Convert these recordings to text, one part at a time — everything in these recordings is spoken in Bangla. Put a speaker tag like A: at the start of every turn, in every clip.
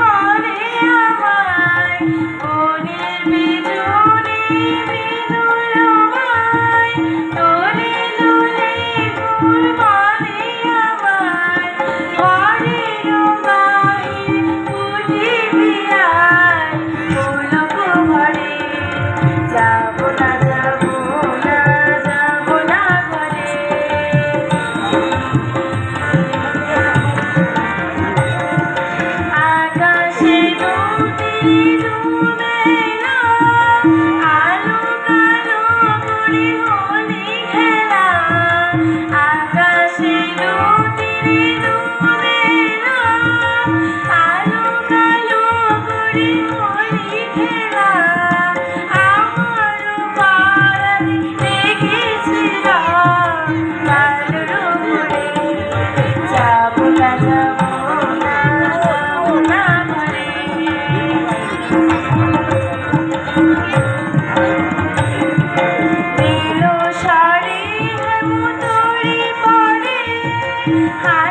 A: বলে আমায় বনের বিজনে Amen.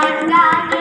A: I'm not.